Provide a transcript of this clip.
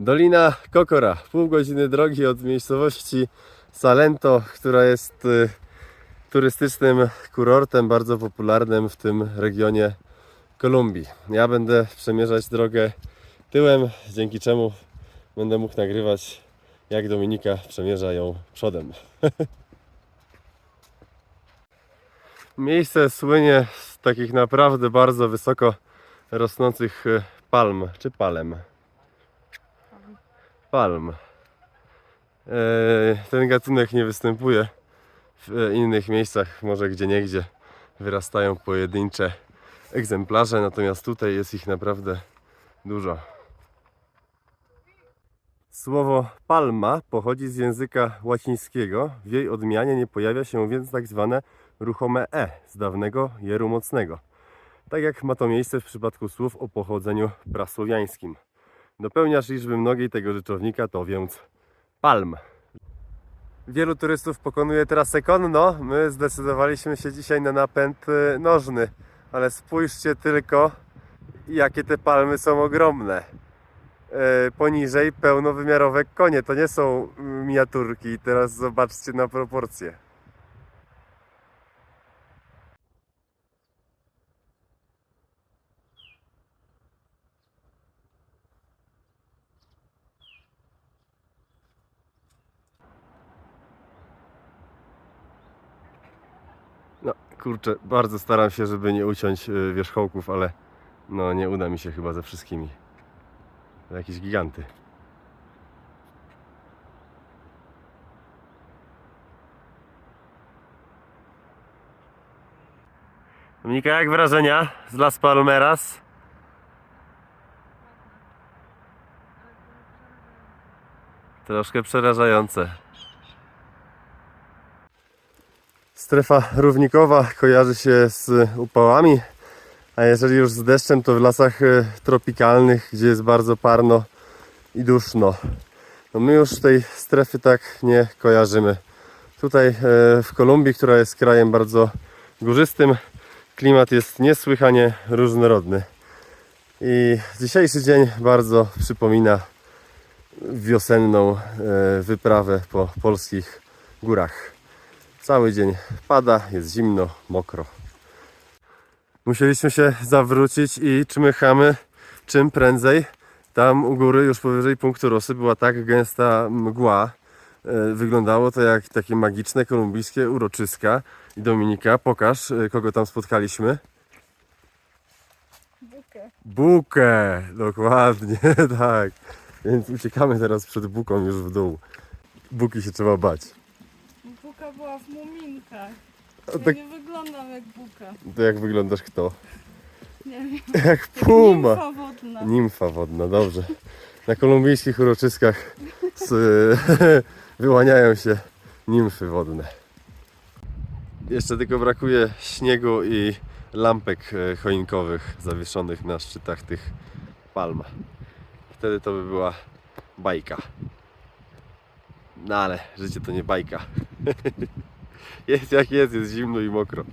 Dolina Kokora, pół godziny drogi od miejscowości Salento, która jest y, turystycznym kurortem bardzo popularnym w tym regionie Kolumbii. Ja będę przemierzać drogę tyłem, dzięki czemu będę mógł nagrywać jak Dominika przemierza ją przodem. Miejsce słynie z takich naprawdę bardzo wysoko rosnących y, palm czy palem. Palm. E, Ten gatunek nie występuje w e, innych miejscach, może gdzie niegdzie wyrastają pojedyncze egzemplarze, natomiast tutaj jest ich naprawdę dużo. Słowo palma pochodzi z języka łacińskiego. W jej odmianie nie pojawia się więc tak zwane ruchome e z dawnego jeru mocnego. Tak jak ma to miejsce w przypadku słów o pochodzeniu prasłowiańskim. Dopełniasz liczby mnogiej tego rzeczownika to więc palm. Wielu turystów pokonuje trasę konno. My zdecydowaliśmy się dzisiaj na napęd y, nożny. Ale spójrzcie tylko, jakie te palmy są ogromne. E, Poniżej pełnowymiarowe konie. To nie są mm, miniaturki. Teraz zobaczcie na proporcje. No kurczę, bardzo staram się, żeby nie uciąć y, wierzchołków, ale no nie uda mi się chyba ze wszystkimi. Jakieś giganty. Dominika, jak wrażenia z Las Palmeras? Troszkę przerażające. Strefa równikowa kojarzy się z upałami, a jeżeli już z deszczem, to w lasach e, tropikalnych, gdzie jest bardzo parno i duszno. No my już tej strefy tak nie kojarzymy. Tutaj e, w Kolumbii, która jest krajem bardzo górzystym, klimat jest niesłychanie różnorodny. I dzisiejszy dzień bardzo przypomina wiosenną e, wyprawę po polskich górach. Cały dzień pada, jest zimno, mokro. Musieliśmy się zawrócić i czmychamy czym prędzej. Tam u góry, już powyżej punktu Rosy, była tak gęsta mgła. e, Wyglądało to jak takie magiczne kolumbijskie uroczyska. I Dominika, pokaż, e, kogo tam spotkaliśmy. Bukę. Bukę! Dokładnie, tak. Więc uciekamy teraz przed buką już w dół. Buki się trzeba bać. Buka była w muminkach. Ja tak, nie wyglądam jak buka. to jak wyglądasz kto? Nie wiem. Jak Jak puma. nimfa wodna. Nimfa wodna, dobrze. Na kolumbijskich uroczyskach z, wyłaniają się nimfy wodne. Jeszcze tylko brakuje śniegu i lampek e, choinkowych zawieszonych na szczytach tych palm. Wtedy to by była bajka. No ale życie to nie bajka. Jest jak jest, jest zimno i mokro.